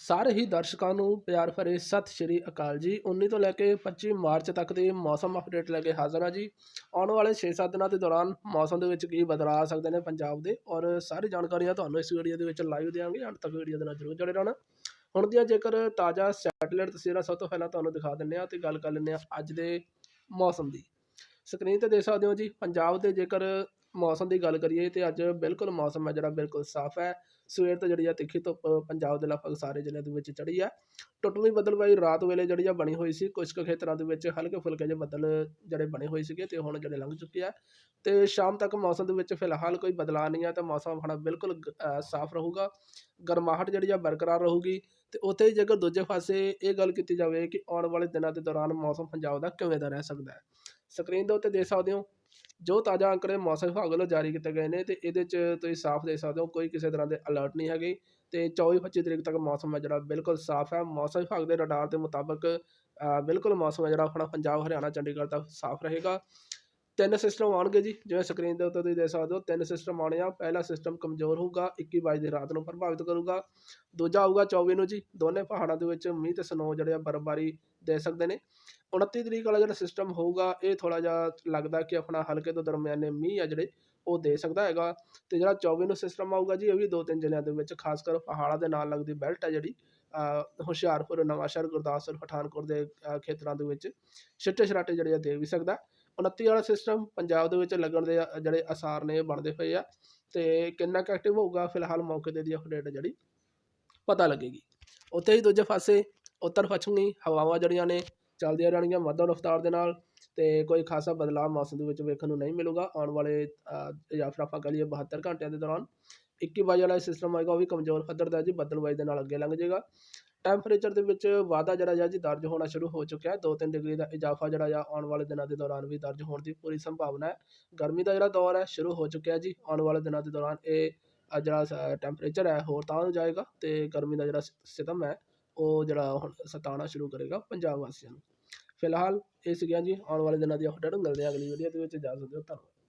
ਸਾਰੇ ਹੀ ਦਰਸ਼ਕਾਂ ਨੂੰ ਪਿਆਰ ਭਰੇ ਸਤਿ ਸ਼੍ਰੀ ਅਕਾਲ ਜੀ। 19 ਤੋਂ ਲੈ ਕੇ 25 ਮਾਰਚ ਤੱਕ ਦੇ ਮੌਸਮ ਅਪਡੇਟ ਲੈ ਕੇ ਹਾਜ਼ਰ ਹਾਂ ਜੀ। ਆਉਣ ਵਾਲੇ 6-7 ਦਿਨਾਂ ਦੇ ਦੌਰਾਨ ਮੌਸਮ ਦੇ ਵਿੱਚ ਕੀ ਬਦਲਾਅ ਆ ਸਕਦੇ ਨੇ ਪੰਜਾਬ ਦੇ? ਔਰ ਸਾਰੀ ਜਾਣਕਾਰੀਆਂ ਤੁਹਾਨੂੰ ਇਸ ਵੀਡੀਓ ਦੇ ਵਿੱਚ ਲਾਈਵ ਦੇਵਾਂਗੇ। ਅੰਤ ਤੱਕ ਵੀਡੀਓ ਦੇ ਨਾਲ ਜਰੂਰ ਜੁੜੇ ਰਹਿਣਾ। ਹੁਣ ਦੀਆਂ ਜੇਕਰ ਤਾਜ਼ਾ ਸੈਟੇਲਾਈਟ ਤਸਵੀਰਾਂ ਸਭ ਤੋਂ ਪਹਿਲਾਂ ਤੁਹਾਨੂੰ ਦਿਖਾ ਦਿੰਨੇ ਆ ਤੇ ਗੱਲ ਕਰ ਲੈਂਦੇ ਆ ਅੱਜ ਦੇ ਮੌਸਮ ਦੀ। ਸਕਰੀਨ ਤੇ ਦੇਖ ਸਕਦੇ ਹੋ ਜੀ, ਪੰਜਾਬ ਦੇ ਜੇਕਰ ਮੌਸਮ ਦੀ ਗੱਲ ਕਰੀਏ ਤਾਂ ਅੱਜ ਬਿਲਕੁਲ ਮੌਸਮ ਹੈ ਜਿਹੜਾ ਬਿਲਕੁਲ ਸਾਫ਼ ਹੈ। ਸਵੇਰ ਤੋਂ ਜਿਹੜੀ ਆ ਤਿੱਖੀ ਧੁੱਪ ਪੰਜਾਬ ਦੇ ਲਗਭਗ ਸਾਰੇ ਜ਼ਿਲ੍ਹਿਆਂ ਦੇ ਵਿੱਚ ਚੜੀ ਆ। ਟੁੱਟਵੀਂ ਬੱਦਲਵਾਈ ਰਾਤ ਵੇਲੇ ਜਿਹੜੀ ਆ ਬਣੀ ਹੋਈ ਸੀ ਕੁਝ ਕੁ ਖੇਤਰਾਂ ਦੇ ਵਿੱਚ ਹਲਕੇ ਫੁਲਕੇ ਜਿਹੇ ਬੱਦਲ ਜਿਹੜੇ ਬਣੇ ਹੋਏ ਸੀਗੇ ਤੇ ਹੁਣ ਜਿਹੜੇ ਲੰਘ ਚੁੱਕੇ ਆ। ਤੇ ਸ਼ਾਮ ਤੱਕ ਮੌਸਮ ਦੇ ਵਿੱਚ ਫਿਲਹਾਲ ਕੋਈ ਬਦਲਾਅ ਨਹੀਂ ਆ ਤਾਂ ਮੌਸਮ ਆਪਣਾ ਬਿਲਕੁਲ ਸਾਫ਼ ਰਹੂਗਾ। ਗਰਮਾਹਟ ਜਿਹੜੀ ਆ ਬਰਕਰਾਰ ਰਹੂਗੀ ਤੇ ਉੱਥੇ ਹੀ ਜੇਕਰ ਦੂਜੇ ਪਾਸੇ ਇਹ ਗੱਲ ਕੀਤੀ ਜਾਵੇ ਕਿ ਆਉਣ ਵਾਲੇ ਦਿਨਾਂ ਦੇ ਦੌਰਾਨ ਮੌਸਮ ਪੰਜਾਬ ਦਾ ਕਿਵੇਂ ਦਾ ਰਹਿ ਸਕਦਾ ਹੈ। ਸਕਰੀਨ ਦੇ ਉੱਤੇ ਦੇਖ ਸਕਦੇ ਹੋ। ਜੋ ਤਾਜ਼ਾ ਅੰਕੜੇ ਮੌਸਮ ਵਿਭਾਗ ਵੱਲੋਂ ਜਾਰੀ ਕੀਤੇ ਗਏ ਨੇ ਤੇ ਇਹਦੇ 'ਚ ਤੁਸੀਂ ਸਾਫ਼ ਦੇਖ ਸਕਦੇ ਹੋ, ਕੋਈ ਕਿਸੇ ਤਰ੍ਹਾਂ ਦੇ ਅਲਰਟ ਨਹੀਂ ਹੈਗੇ ਤੇ 24-25 ਤਰੀਕ ਤੱਕ ਮੌਸਮ ਹੈ ਜਿਹੜਾ ਬਿਲਕੁਲ ਸਾਫ਼ ਹੈ। ਮੌਸਮ ਵਿਭਾਗ ਦੇ ਰਡਾਰ ਦੇ ਮੁਤਾਬਕ ਬਿਲਕੁਲ ਮੌਸਮ ਹੈ ਜਿਹੜਾ ਆਪਣਾ ਪੰਜਾਬ, ਹਰਿਆਣਾ, ਚੰਡੀਗੜ੍ਹ ਤੱਕ ਸਾਫ਼ ਰਹੇਗਾ। ਤਿੰਨ ਸਿਸਟਮ ਆਉਣਗੇ ਜੀ, ਜਿਵੇਂ ਸਕਰੀਨ ਦੇ ਉੱਤੇ ਤੁਸੀਂ ਦੇਖ ਸਕਦੇ ਹੋ, ਤਿੰਨ ਸਿਸਟਮ ਆਉਣੇ ਆ, ਪਹਿਲਾ ਸਿਸਟਮ ਕਮਜ਼ੋਰ ਹੋਊਗਾ 21 22 ਦੀ ਰਾਤ ਨੂੰ ਪ੍ਰਭਾਵਿਤ ਕਰੂਗਾ, ਦੂਜਾ ਆਊਗਾ 24 ਨੂੰ ਜੀ, ਦੋਨੇ ਪਹਾੜਾਂ ਦੇ ਵਿੱਚ ਮੀਂਹ ਤੇ ਸਨੋ ਜਿਹੜੇ ਆ ਬਰਫ਼ਬਾਰੀ ਦੇ ਸਕਦੇ ਨੇ। 29 ਤਰੀਕ ਵਾਲਾ ਜਿਹੜਾ ਸਿਸਟਮ ਹੋਊਗਾ, ਇਹ ਥੋੜਾ ਜਿਹਾ ਲੱਗਦਾ ਕਿ ਆਪਣਾ ਹਲਕੇ ਤੋਂ ਦਰਮਿਆਨੇ ਮੀਂਹ ਆ ਜਿਹੜੇ, ਉਹ ਦੇ ਸਕਦਾ ਹੈਗਾ। ਤੇ ਜਿਹੜਾ 24 ਨੂੰ ਸਿਸਟਮ ਆਊਗਾ ਜੀ, ਇਹ ਵੀ ਦੋ ਤਿੰਨ ਜ਼ਿਲ੍ਹਿਆਂ ਦੇ ਵਿੱਚ, ਖਾਸ ਕਰ ਪਹਾੜਾਂ ਦੇ ਨਾਲ ਲੱਗਦੀ ਬੈਲਟ ਆ ਜਿਹੜੀ ਹੁਸ਼ਿਆਰਪੁਰ, ਨਵਾਂਸ਼ਹਿਰ, ਗੁਰਦਾਸਪੁਰ, ਪਠਾਨਕੋਟ ਦੇ ਖੇਤਰਾਂ ਦੇ ਵਿੱਚ ਛਿੱਟੇ ਛਰਾਟੇ ਜਿਹੜੇ ਆ ਦੇ ਵੀ ਸਕਦਾ। 29 ਵਾਲਾ ਸਿਸਟਮ ਪੰਜਾਬ ਦੇ ਵਿੱਚ ਲੱਗਣ ਦੇ ਜਿਹੜੇ ਅਸਾਰ ਨੇ, ਬਣਦੇ ਹੋਏ ਆ। ਤੇ ਕਿੰਨਾ ਕੁ ਐਕਟਿਵ ਹੋਊਗਾ, ਫਿਲਹਾਲ ਮੌਕੇ ਤੇ ਦੀ ਅਪਡੇਟ ਜਿਹੜੀ ਪਤਾ ਲੱਗੇਗੀ। ਉੱਥੇ ਹੀ ਦੂਜੇ ਪਾਸੇ ਉੱਤਰ ਪੱਛਮੀ ਹਵਾਵਾਂ ਜਿਹੜੀਆਂ ਨੇ, ਚੱਲਦੀਆਂ ਰਹਿਣਗੀਆਂ ਮੱਧਮ ਰਫ਼ਤਾਰ ਦੇ ਨਾਲ, ਤੇ ਕੋਈ ਖਾਸਾ ਬਦਲਾਅ ਮੌਸਮ ਦੇ ਵਿੱਚ ਵੇਖਣ ਨੂੰ ਨਹੀਂ ਮਿਲੂਗਾ। ਆਉਣ ਵਾਲੇ ਜਾਂ ਫਿਰ ਆਪਾਂ ਕਹ ਲਈਏ 72 ਘੰਟਿਆਂ ਦੇ ਦੌਰਾਨ। 21 ਵਜੇ ਵਾਲਾ ਸਿਸਟਮ ਆਏਗਾ, ਉਹ ਵੀ ਕਮਜ਼ੋਰ ਪੱਧਰ ਦਾ ਜੀ ਬੱਦਲਬਾਈ ਦੇ ਨਾਲ ਅੱਗੇ ਲੰਘ ਜਾਏਗਾ। ਟੈਂਪਰੇਚਰ ਦੇ ਵਿੱਚ ਵਾਧਾ ਜਿਹੜਾ ਆ ਜੀ ਦਰਜ ਹੋਣਾ ਸ਼ੁਰੂ ਹੋ ਚੁੱਕਿਆ ਹੈ। 2-3 ਡਿਗਰੀ ਦਾ ਇਜ਼ਾਫਾ ਜਿਹੜਾ ਆ ਆਉਣ ਵਾਲੇ ਦਿਨਾਂ ਦੇ ਦੌਰਾਨ ਵੀ ਦਰਜ ਹੋਣ ਦੀ ਪੂਰੀ ਸੰਭਾਵਨਾ ਹੈ। ਗਰਮੀ ਦਾ ਜਿਹੜਾ ਦੌਰ ਹੈ ਸ਼ੁਰੂ ਹੋ ਚੁੱਕਿਆ ਜੀ ਆਉਣ ਵਾਲੇ ਦਿਨਾਂ ਦੇ ਦੌਰਾਨ। ਇਹ ਅ, ਜਿਹੜਾ ਟੈਂਪਰੇਚਰ ਹੈ ਹੋਰ ਤਾਂ ਨੂੰ ਜਾਏਗਾ ਤੇ ਗਰਮੀ ਦਾ ਜਿਹੜਾ ਸ- ਸਿਤਮ ਹੈ ਉਹ ਜਿਹੜਾ ਹੁਣ ਸਤਾਉਣਾ ਸ਼ੁਰੂ ਕਰੇਗਾ ਪੰਜਾਬ ਵਾਸੀਆਂ ਨੂੰ। ਫਿਲਹਾਲ ਇਹ ਸੀਗਾ ਜੀ ਆਉਣ ਵਾਲੇ ਦਿਨਾਂ ਦੀ ਅਪਡੇਟ ਮਿਲਦੇ ਆ ਅਗਲੀ ਵੀਡੀਓ ਦੇ ਵਿੱਚ। ਜਾ ਸਕਦੇ ਹੋ ਧੰਨਵਾਦ।